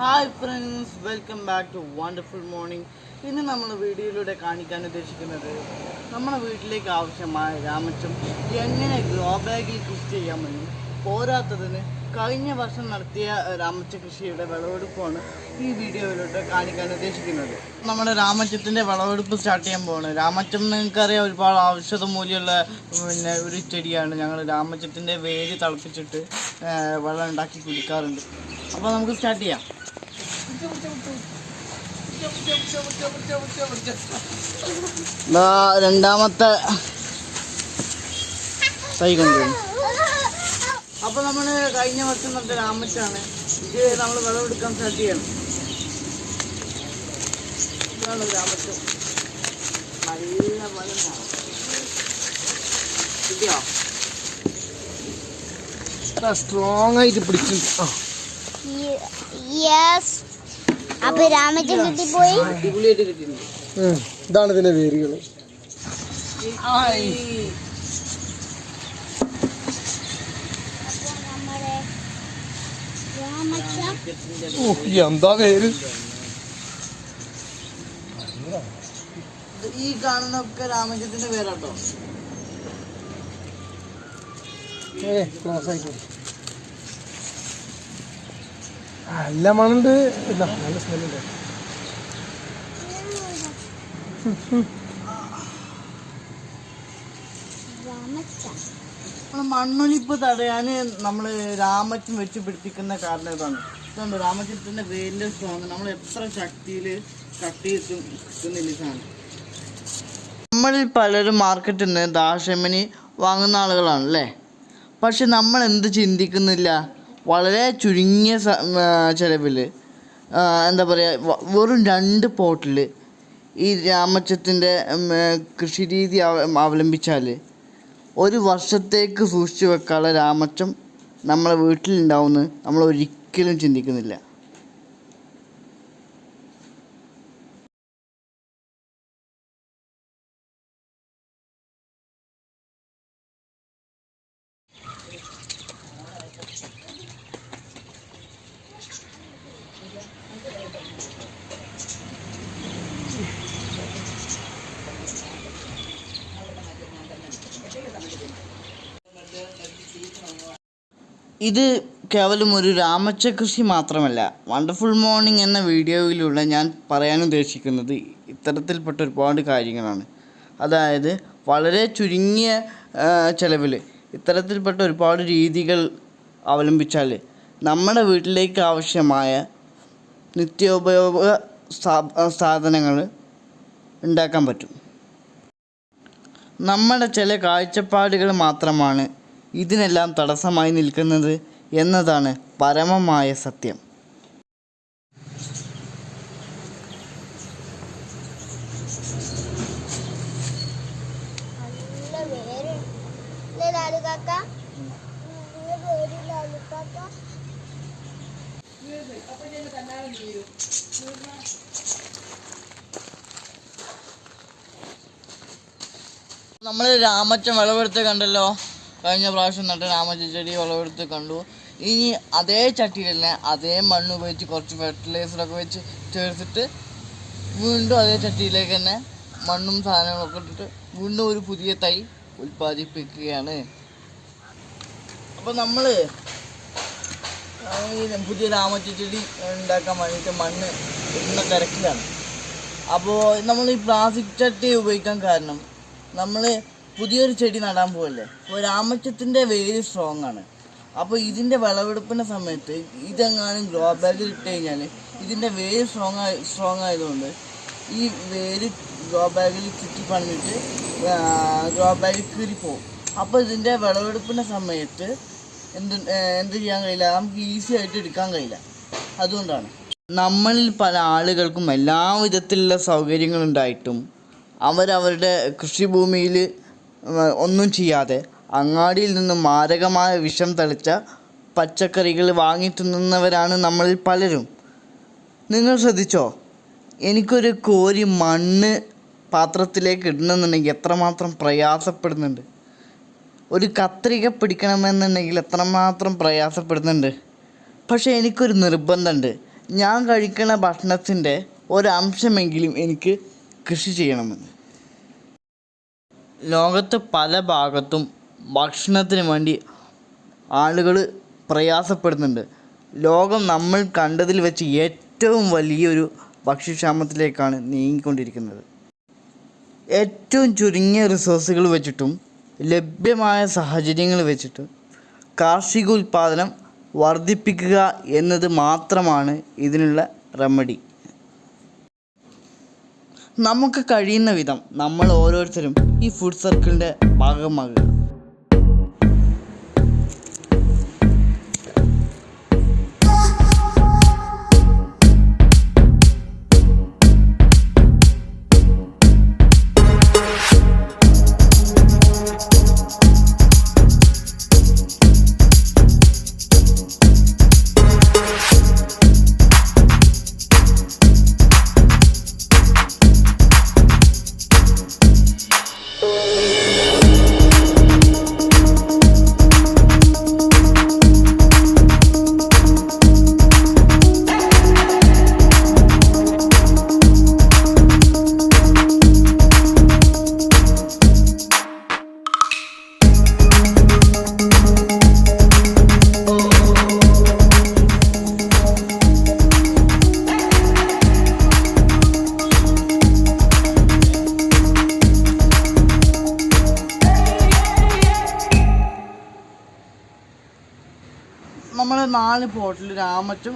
Hi friends welcome back to wonderful morning ഇന്ന് നമ്മൾ വീഡിയോയിലൂടെ കാണിക്കാൻ ഉദ്ദേശിക്കുന്നത് നമ്മുടെ വീട്ടിലേക്ക് ആവശ്യമായ രാമച്ചം എങ്ങനെ ഗ്രോ ബാഗിൽ കൃഷി ചെയ്യാമെന്നും. പോരാത്തതിന് കഴിഞ്ഞ വർഷം നടത്തിയ രാമച്ച കൃഷിയുടെ വിളവെടുപ്പാണ് ഈ വീഡിയോയിലൂടെ കാണിക്കാൻ ഉദ്ദേശിക്കുന്നത്. നമ്മുടെ രാമച്ചത്തിന്റെ വിളവെടുപ്പ് സ്റ്റാർട്ട് ചെയ്യാൻ പോവാണ്. രാമച്ചം നിങ്ങൾക്കറിയാം ഒരുപാട് ഔഷധ മൂല്യമുള്ള പിന്നെ ഒരു ചെടിയാണ്. ഞങ്ങൾ രാമച്ചത്തിന്റെ വേര് തിളപ്പിച്ചിട്ട് വെള്ളം ഉണ്ടാക്കി കുടിക്കാറുണ്ട്. അപ്പോൾ നമുക്ക് സ്റ്റാർട്ട് ചെയ്യാം. രണ്ടാമത്തെ തൈ കൊണ്ടുവരും അപ്പൊ നമ്മൾ കഴിഞ്ഞ വർഷം നമ്മുടെ രാമച്ചാണ്. ഇത് നമ്മൾ വിളവെടുക്കാൻ സ്റ്റാർട്ട് ചെയ്യണം ഇതാണ് രാമച്ചം നല്ല ഫലമാണ് കിട്ടിയോ? സ്ട്രോങ് ആയിട്ട് പിടിച്ചു. അപ്പൊ രാമച്ചൻ കിട്ടിപ്പോയി? അടിപൊളിയായിട്ട് കിട്ടിയിട്ടുണ്ട്. ഉം. ഇതാണ് ഇതിന്റെ വേരുകൾ നമ്മുടെ രാമച്ചൻ ഓ എന്താ പേര്? ഈ കാണുന്നൊക്കെ രാമജത്തിന്റെ പേരാട്ടോ. നല്ല മണുണ്ട്. ഇല്ല നല്ല സ്മെല്ലുണ്ട് രാമച്ചൻ നമ്മൾ മണ്ണൊലിപ്പ് തടയാന് നമ്മൾ രാമച്ചം വെച്ച് പിടിപ്പിക്കുന്ന കാരണം ഇതാണ്. ഇതുണ്ട് രാമച്ചത്തിന്റെ വേരിന്റെ സ്ട്രോങ് നമ്മൾ എത്ര ശക്തിയിൽ കട്ട് കിട്ടുന്നില്ല സാധനം നമ്മളിൽ പലരും മാർക്കറ്റിൽ നിന്ന് ദാശമനി വാങ്ങുന്ന ആളുകളാണ് അല്ലേ? പക്ഷെ നമ്മൾ എന്ത് ചിന്തിക്കുന്നില്ല? വളരെ ചുരുങ്ങിയ ചിലവിൽ എന്താ പറയുക വെറും രണ്ട് പോട്ടിൽ ഈ രാമച്ചത്തിന്റെ കൃഷി രീതി അവ- അവലംബിച്ചാൽ ഒരു വർഷത്തേക്ക് സൂക്ഷിച്ചു വെക്കാനുള്ള രാമച്ചം നമ്മളെ വീട്ടിലുണ്ടാവുമെന്ന് നമ്മൾ ഒരിക്കലും ചിന്തിക്കുന്നില്ല. ഇത് കേവലം ഒരു രാമച്ച കൃഷി മാത്രമല്ല. വണ്ടർഫുൾ മോർണിംഗ് എന്ന വീഡിയോയിലൂടെ ഞാൻ പറയാൻ ഉദ്ദേശിക്കുന്നത് ഇത്തരത്തിൽപ്പെട്ട ഒരുപാട് കാര്യങ്ങളാണ്. അതായത് വളരെ ചുരുങ്ങിയ ചിലവിൽ ഇത്തരത്തിൽപ്പെട്ട ഒരുപാട് രീതികൾ അവലംബിച്ചാൽ നമ്മുടെ വീട്ടിലേക്ക് ആവശ്യമായ നിത്യോപയോഗ സാധനങ്ങൾ ഉണ്ടാക്കാൻ പറ്റും. നമ്മുടെ ചില കാഴ്ചപ്പാടുകൾ മാത്രമാണ് ഇതിനെല്ലാം തടസ്സമായി നിൽക്കുന്നത് എന്നതാണ് പരമമായ സത്യം. നമ്മൾ രാമച്ചൻ വിളവെടുത്ത് കണ്ടല്ലോ. കഴിഞ്ഞ പ്രാവശ്യം നട്ട രാമചെടി ചെടി വിളവെടുത്ത് കണ്ടു. ഇനി അതേ ചട്ടിയിൽ തന്നെ അതേ മണ്ണ് ഉപയോഗിച്ച് കുറച്ച് ഫെർട്ടിലൈസറൊക്കെ വെച്ച് ചേർത്തിട്ട് വീണ്ടും അതേ ചട്ടിയിലേക്ക് തന്നെ മണ്ണും സാധനങ്ങളൊക്കെ ഇട്ടിട്ട് വീണ്ടും ഒരു പുതിയ തൈ ഉൽപ്പാദിപ്പിക്കുകയാണ്. അപ്പോൾ നമ്മൾ പുതിയ രാമച്ചെടി ഉണ്ടാക്കാൻ വേണ്ടിയിട്ട് മണ്ണ് ഇടുന്ന തിരക്കിലാണ്. അപ്പോൾ നമ്മൾ ഈ പ്ലാസ്റ്റിക് ചട്ടി ഉപയോഗിക്കാൻ കാരണം നമ്മൾ പുതിയൊരു ചെടി നടാൻ പോവല്ലേ? അപ്പോൾ രാമച്ചത്തിന്റെ വേര് സ്ട്രോങ് ആണ്. അപ്പോൾ ഇതിന്റെ വിളവെടുപ്പിന്റെ സമയത്ത് ഇതെങ്ങാനും ഗ്രോ ബാഗിൽ ഇട്ട് കഴിഞ്ഞാൽ ഇതിന്റെ വേര് സ്ട്രോങ് ആയി സ്ട്രോങ് ആയതുകൊണ്ട് ഈ വേര് ഗ്രോ ബാഗിൽ ചുറ്റി പണിഞ്ഞിട്ട് ഗ്രോ ബാഗിൽ കീറി പോകും അപ്പോൾ ഇതിന്റെ വിളവെടുപ്പിന്റെ സമയത്ത് എന്ത് എന്ത് ചെയ്യാൻ കഴിയില്ല? നമുക്ക് ഈസി ആയിട്ട് എടുക്കാൻ കഴിയില്ല. അതുകൊണ്ടാണ്. നമ്മളിൽ പല ആളുകൾക്കും എല്ലാ വിധത്തിലുള്ള സൗകര്യങ്ങളുണ്ടായിട്ടും അവരവരുടെ കൃഷിഭൂമിയിൽ ഒന്നും ചെയ്യാതെ അങ്ങാടിയിൽ നിന്നും മാരകമായ വിഷം തളിച്ച പച്ചക്കറികൾ വാങ്ങി തിന്നുന്നവരാണ് നമ്മളിൽ പലരും. നിങ്ങൾ ശ്രദ്ധിച്ചോ? എനിക്കൊരു കോരി മണ്ണ് പാത്രത്തിലേക്ക് ഇടണമെന്നുണ്ടെങ്കിൽ എത്രമാത്രം പ്രയാസപ്പെടുന്നുണ്ട്. ഒരു കത്രിക പിടിക്കണമെന്നുണ്ടെങ്കിൽ എത്രമാത്രം പ്രയാസപ്പെടുന്നുണ്ട്. പക്ഷേ എനിക്കൊരു നിർബന്ധമുണ്ട്. ഞാൻ കഴിക്കുന്ന ഭക്ഷണത്തിന്റെ ഒരംശമെങ്കിലും എനിക്ക് കൃഷി ചെയ്യണമെന്ന്. ലോകത്ത് പല ഭാഗത്തും ഭക്ഷണത്തിന് വേണ്ടി ആളുകൾ പ്രയാസപ്പെടുന്നുണ്ട്. ലോകം നമ്മൾ കണ്ടതിൽ വെച്ച് ഏറ്റവും വലിയൊരു ഭക്ഷ്യക്ഷാമത്തിലേക്കാണ് നീങ്ങിക്കൊണ്ടിരിക്കുന്നത്. ഏറ്റവും ചുരുങ്ങിയ റിസോഴ്സുകൾ വെച്ചിട്ടും ലഭ്യമായ സാഹചര്യങ്ങൾ വെച്ചിട്ടും കാർഷിക ഉൽപ്പാദനം വർദ്ധിപ്പിക്കുക എന്നത് മാത്രമാണ് ഇതിനുള്ള റെമഡി നമുക്ക് കഴിയുന്ന വിധം നമ്മൾ ഓരോരുത്തരും ഈ ഫുഡ് സർക്കിളിന്റെ ഭാഗമാകുക. നാല് പോട്ടിൽ രാമച്ചും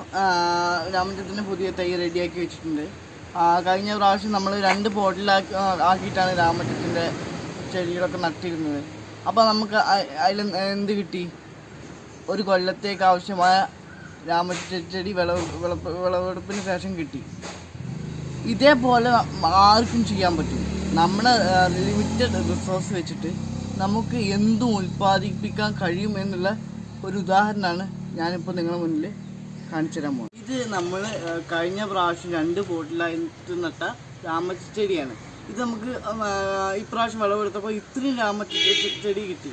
രാമച്ചത്തിന്റെ പുതിയ തൈ റെഡിയാക്കി വെച്ചിട്ടുണ്ട്. കഴിഞ്ഞ പ്രാവശ്യം നമ്മൾ രണ്ട് പോട്ടിലാക്കി ആക്കിയിട്ടാണ് രാമച്ചത്തിന്റെ ചെടികളൊക്കെ നട്ടിരുന്നത്. അപ്പോൾ നമുക്ക് അതിൽ എന്ത് കിട്ടി? ഒരു കൊല്ലത്തേക്ക് ആവശ്യമായ രാമച്ചെടി വിളവ് വിളപ്പ് വിളവെടുപ്പിന് ശേഷം കിട്ടി. ഇതേപോലെ ആർക്കും ചെയ്യാൻ പറ്റും. നമ്മുടെ ലിമിറ്റഡ് റിസോഴ്സ് വെച്ചിട്ട് നമുക്ക് എന്തും ഉൽപ്പാദിപ്പിക്കാൻ കഴിയും എന്നുള്ള ഒരു ഉദാഹരണമാണ് ഞാനിപ്പോൾ നിങ്ങളുടെ മുന്നിൽ കാണിച്ചു തരാൻ പോകും ഇത് നമ്മൾ കഴിഞ്ഞ പ്രാവശ്യം രണ്ട് പോട്ടിലായിട്ട് നട്ട രാമച്ചെടിയാണ് ഇത് നമുക്ക് ഇപ്രാവശ്യം വിളവെടുത്തപ്പോൾ ഇത്രയും രാമച്ചെടി ചെടി കിട്ടി.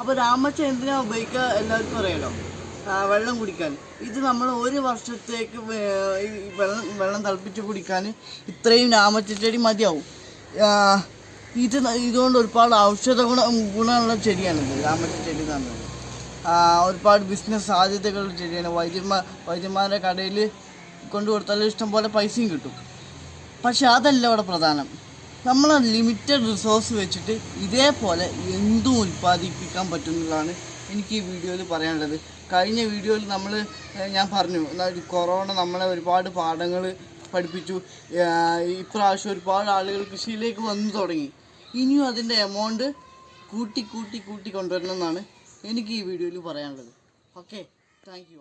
അപ്പോൾ രാമച്ച എന്തിനാ ഉപയോഗിക്കുക എല്ലാവർക്കും അറിയാലോ? വെള്ളം കുടിക്കാൻ. ഇത് നമ്മൾ ഒരു വർഷത്തേക്ക് വെള്ളം വെള്ളം തിളപ്പിച്ച് കുടിക്കാൻ ഇത്രയും രാമച്ചെടി മതിയാവും. ഇത് ഇതുകൊണ്ട് ഒരുപാട് ഔഷധ ഗുണ ഗുണമുള്ള ചെടിയാണിത് രാമച്ചെടി എന്ന് പറഞ്ഞത് ഒരുപാട് ബിസിനസ് സാധ്യതകൾ ചെയ്യണം വൈദ്യന്മാർ വൈദ്യന്മാരുടെ കടയിൽ കൊണ്ടു ഇഷ്ടം പോലെ പൈസയും കിട്ടും. പക്ഷെ അതല്ല ഇവിടെ പ്രധാനം. നമ്മൾ ലിമിറ്റഡ് റിസോഴ്സ് വെച്ചിട്ട് ഇതേപോലെ എന്തും ഉൽപ്പാദിപ്പിക്കാൻ പറ്റുന്നതാണ് എനിക്ക് ഈ വീഡിയോയിൽ പറയാനുള്ളത്. കഴിഞ്ഞ വീഡിയോയിൽ നമ്മൾ ഞാൻ പറഞ്ഞു കൊറോണ നമ്മളെ ഒരുപാട് പാഠങ്ങൾ പഠിപ്പിച്ചു. ഇപ്രാവശ്യം ഒരുപാട് ആളുകൾ കൃഷിയിലേക്ക് വന്നു തുടങ്ങി. ഇനിയും അതിന്റെ എമൗണ്ട് കൂട്ടി കൂട്ടി കൂട്ടി കൊണ്ടുവരണം എന്നാണ് എനിക്ക് ഈ വീഡിയോയിൽ പറയാനുള്ളത്. Okay thank you